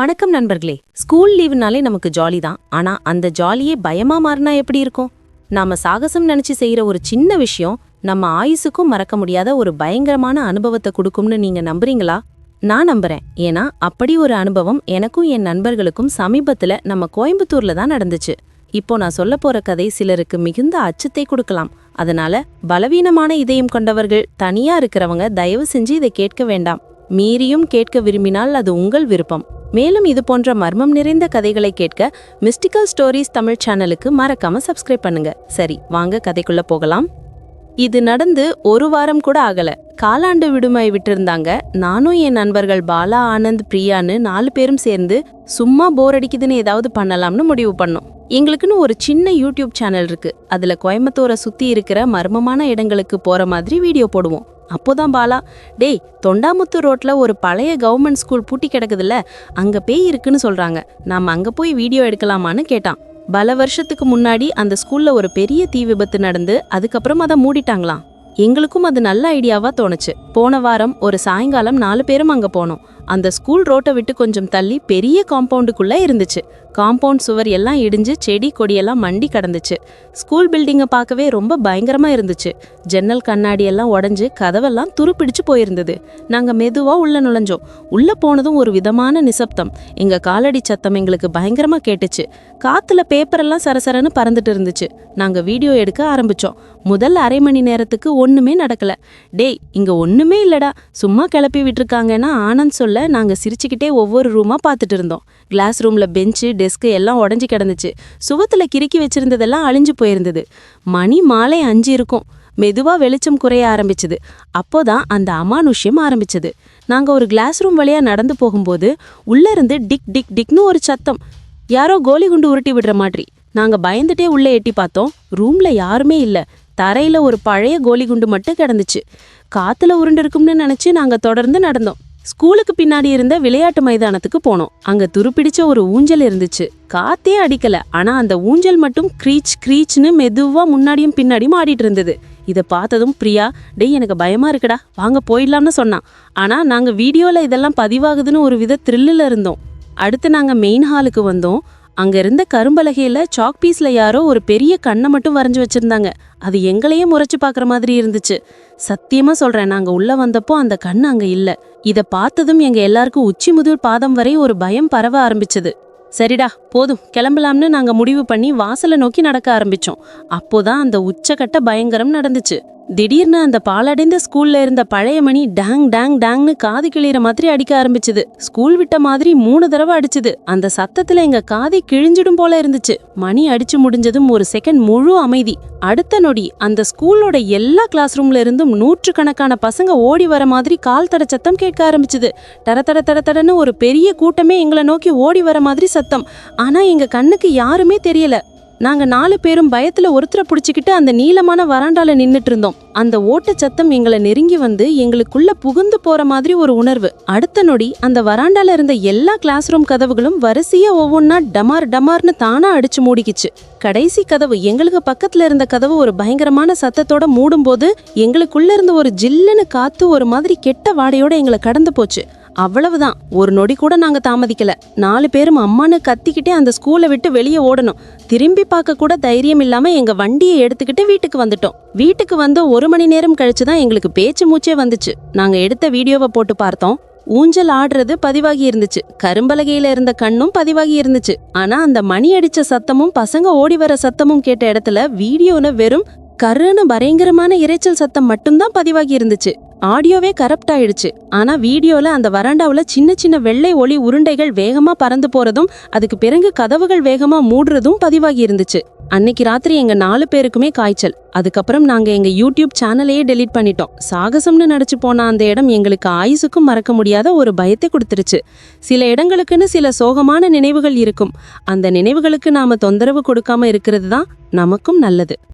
வணக்கம் நண்பர்களே. ஸ்கூல் லீவுனாலே நமக்கு ஜாலி தான் ஆனா அந்த ஜாலியே பயமா மாறினா எப்படி இருக்கும்? நாம சாகசம் நினைச்சு செய்யற ஒரு சின்ன விஷயம் நம்ம ஆயுசுக்கும் மறக்க முடியாத ஒரு பயங்கரமான அனுபவத்தை கொடுக்கும்னு நீங்க நம்புறீங்களா? நான் நம்புறேன். ஏன்னா அப்படி ஒரு அனுபவம் எனக்கும் என் நண்பர்களுக்கும் சமீபத்துல நம்ம கோயம்புத்தூர்ல தான் நடந்துச்சு. இப்போ நான் சொல்ல போற கதை சிலருக்கு மிகுந்த அச்சத்தை கொடுக்கலாம். அதனால பலவீனமான இதயம் கொண்டவர்கள் தனியா இருக்கிறவங்க தயவு செஞ்சு இதை கேட்க வேண்டாம். மீறியும் கேட்க விரும்பினால் அது உங்கள் விருப்பம். மேலும் இது போன்ற மர்மம் நிறைந்த கதைகளை கேட்க மிஸ்டிக்கல் ஸ்டோரிஸ் தமிழ் சேனலுக்கு மறக்காம சப்ஸ்கிரைப் பண்ணுங்க. சரி வாங்க கதைக்குள்ள போகலாம். இது நடந்து ஒரு வாரம் கூட ஆகல. காலாண்டு விடுமுறை விட்டிருந்தாங்க. நானும் என் நண்பர்கள் பாலா ஆனந்த் பிரியான்னு நாலு பேரும் சேர்ந்து சும்மா போர் அடிக்குதுன்னு ஏதாவது பண்ணலாம்னு முடிவு பண்ணோம். எங்களுக்குன்னு ஒரு சின்ன யூடியூப் சேனல் இருக்கு. அதுல கோயம்புத்தூரை சுத்தி இருக்கிற மர்மமான இடங்களுக்கு போற மாதிரி வீடியோ போடுவோம். அப்போதான் பாலா டேய் தொண்டாமுத்தூர் ரோட்ல ஒரு பழைய கவர்மெண்ட் ஸ்கூல் பூட்டி கிடக்குதுல்ல அங்க பேய் இருக்குன்னு சொல்றாங்க. நாம அங்க போய் வீடியோ எடுக்கலாமான்னு கேட்டான். பல வருஷத்துக்கு முன்னாடி அந்த ஸ்கூல்ல ஒரு பெரிய தீ விபத்து நடந்து அதுக்கப்புறம் அதை மூடிட்டாங்களாம். எங்களுக்கும் அது நல்ல ஐடியாவா தோணுச்சு. போன வாரம் ஒரு சாயங்காலம் நாலு பேரும் அங்க போனோம். அந்த ஸ்கூல் ரோட்டை விட்டு கொஞ்சம் தள்ளி பெரிய காம்பவுண்டுக்குள்ள இருந்துச்சு. காம்பவுண்ட் சுவர் எல்லாம் இடிஞ்சு செடி கொடியெல்லாம் மண்டி கடந்துச்சு. ஸ்கூல் பில்டிங்கை பார்க்கவே ரொம்ப பயங்கரமா இருந்துச்சு. ஜன்னல் கண்ணாடி எல்லாம் உடஞ்சு கதவெல்லாம் துருப்பிடிச்சு போயிருந்தது. நாங்க மெதுவா உள்ள நுழைஞ்சோம். உள்ள போனதும் ஒரு விதமான நிசப்தம். எங்க காலடி சத்தம் எங்களுக்கு பயங்கரமா கேட்டுச்சு. காத்துல பேப்பரெல்லாம் சரசரன்னு பறந்துட்டு இருந்துச்சு. நாங்க வீடியோ எடுக்க ஆரம்பிச்சோம். முதல் அரை மணி நேரத்துக்கு ஒன் ஒன்றுமே நடக்கல. டேய் இங்க ஒண்ணுமே இல்லடா. சும்மா கிளப்பி விட்டுருக்காங்கன்னா ஆனந்த் சொல்ல நாங்க சிரிச்சுக்கிட்டே ஒவ்வொரு ரூமா பார்த்துட்டு இருந்தோம். கிளாஸ் ரூம்ல பெஞ்சு டெஸ்க் எல்லாம் உடஞ்சி கிடந்துச்சு. சுவத்துல கிறுக்கி வச்சிருந்ததெல்லாம் அழிஞ்சு போயிருந்தது. மணி மாலை அஞ்சு இருக்கும். மெதுவா வெளிச்சம் குறைய ஆரம்பிச்சது. அப்போதான் அந்த அமானுஷ்யம் ஆரம்பிச்சது. நாங்க ஒரு கிளாஸ் ரூம் வழியா நடந்து போகும்போது உள்ள இருந்து டிக் டிக் டிக்னு ஒரு சத்தம். யாரோ கோலி குண்டு உருட்டி விடுற மாதிரி. நாங்க பயந்துட்டே உள்ள எட்டி பார்த்தோம். ரூம்ல யாருமே இல்ல. தரையில் ஒரு பழைய கோலி குண்டு மட்டும் கிடந்துச்சு. காற்றுல உருண்டு இருக்கும்னு நாங்கள் தொடர்ந்து நடந்தோம். ஸ்கூலுக்கு பின்னாடி இருந்த விளையாட்டு மைதானத்துக்கு போனோம். அங்க துருப்பிடிச்ச ஒரு ஊஞ்சல் இருந்துச்சு. காத்தே அடிக்கல. ஆனா அந்த ஊஞ்சல் மட்டும் க்ரீச் க்ரீச்னு மெதுவா முன்னாடியும் பின்னாடியும் ஆடிட்டு இருந்தது. இதை பார்த்ததும் பிரியா டேய் எனக்கு பயமா இருக்குடா. வாங்க போயிடலாம்னு சொன்னான். ஆனா நாங்க வீடியோல இதெல்லாம் பதிவாகுதுன்னு ஒரு வித த்ரில்லில் இருந்தோம். அடுத்து நாங்க மெயின் ஹாலுக்கு வந்தோம். அங்க இருந்த கரும்பலகையில சாக் பீஸ்ல யாரோ ஒரு பெரிய கண்ணை மட்டும் வரைஞ்சு வச்சிருந்தாங்க. அது எங்களையே முறைச்சு பார்க்குற மாதிரி இருந்துச்சு. சத்தியமா சொல்றேன் நாங்க உள்ள வந்தப்போ அந்த கண் அங்க இல்ல. இத பார்த்ததும் எங்க எல்லாருக்கும் உச்சி முதல் பாதம் வரை ஒரு பயம் பரவ ஆரம்பிச்சது. சரிடா போதும் கிளம்பலாம்னு நாங்க முடிவு பண்ணி வாசலை நோக்கி நடக்க ஆரம்பிச்சோம். அப்போதான் அந்த உச்சக்கட்ட பயங்கரம் நடந்துச்சு. திடீர்னு அந்த பாலடைந்த ஸ்கூல்ல இருந்த பழைய மணி டேங் டேங் டேங்னு காது கிளியிற மாதிரி அடிக்க ஆரம்பிச்சது. ஸ்கூல் விட்ட மாதிரி மூணு தடவை அடிச்சுது. அந்த சத்தத்துல எங்க காதி கிழிஞ்சிடும் போல இருந்துச்சு. மணி அடிச்சு முடிஞ்சதும் ஒரு செகண்ட் முழு அமைதி. அடுத்த நொடி அந்த ஸ்கூலோட எல்லா கிளாஸ் ரூம்ல இருந்தும் நூற்றுக்கணக்கான பசங்க ஓடி வர மாதிரி கால் தட சத்தம் கேட்க ஆரம்பிச்சது. தட தட தட தடன்னு ஒரு பெரிய கூட்டமே எங்களை நோக்கி ஓடி வர மாதிரி சத்தம். ஆனா எங்க கண்ணுக்கு யாருமே தெரியல. நாங்க நாலு பேரும் பயத்துல ஒருத்தரை புடிச்சுக்கிட்டு அந்த நீளமான வராண்டால நின்னுட்டு இருந்தோம் அந்த ஓட்ட சத்தம் எங்களை நெருங்கி வந்து எங்களுக்குள்ள புகுந்து போற மாதிரி ஒரு உணர்வு. அடுத்த நொடி அந்த வராண்டால இருந்த எல்லா கிளாஸ் ரூம் கதவுகளும் வரிசையா ஒவ்வொன்னா டமார் டமார்னு தானா அடிச்சு மூடிக்கிச்சு. கடைசி கதவு எங்களுக்கு பக்கத்துல இருந்த கதவு ஒரு பயங்கரமான சத்தத்தோட மூடும்போது எங்களுக்குள்ள இருந்த ஒரு ஜில்லுன்னு காத்து ஒரு மாதிரி கெட்ட வாடையோட எங்களை கடந்து போச்சு. அவ்வளவுதான். ஒரு நொடி கூட நாங்க தாமதிக்கல. நாலு பேரும் அம்மான்னு கத்திக்கிட்டே அந்த ஸ்கூலை விட்டு வெளியே ஓடணும். திரும்பி பார்க்க கூட தைரியம் இல்லாம எங்க வண்டியை எடுத்துக்கிட்டு வீட்டுக்கு வந்துட்டோம். வீட்டுக்கு வந்து ஒரு மணி நேரம் கழிச்சு தான் எங்களுக்கு பேச்சு மூச்சே வந்துச்சு. நாங்க எடுத்த வீடியோவை போட்டு பார்த்தோம். ஊஞ்சல் ஆடுறது பதிவாகி இருந்துச்சு. கரும்பலகையில இருந்த கண்ணும் பதிவாகி இருந்துச்சு. ஆனா அந்த மணி அடிச்ச சத்தமும் பசங்க ஓடி வர சத்தமும் கேட்ட இடத்துல வீடியோல வெறும் கருன்னு பயங்கரமான இரைச்சல் சத்தம் மட்டும்தான் பதிவாகி இருந்துச்சு. ஆடியோவே கரப்ட் ஆயிடுச்சு. ஆனா வீடியோல அந்த வராண்டாவில் சின்ன சின்ன வெள்ளை ஒளி உருண்டைகள் வேகமா பறந்து போறதும் அதுக்கு பிறகு கதவுகள் வேகமா மூடுறதும் பதிவாகி இருந்துச்சு. அன்னைக்கு ராத்திரி எங்க நாலு பேருக்குமே காய்ச்சல். அதுக்கப்புறம் நாங்க எங்க யூடியூப் சேனலையே டெலீட் பண்ணிட்டோம். சாகசம்னு நடிச்சு போன அந்த இடம் எங்களுக்கு ஆயுசுக்கும் மறக்க முடியாத ஒரு பயத்தை கொடுத்துருச்சு. சில இடங்களுக்குன்னு சில சோகமான நினைவுகள் இருக்கும். அந்த நினைவுகளுக்கு நாம தொந்தரவு கொடுக்காம இருக்கிறது தான் நமக்கும் நல்லது.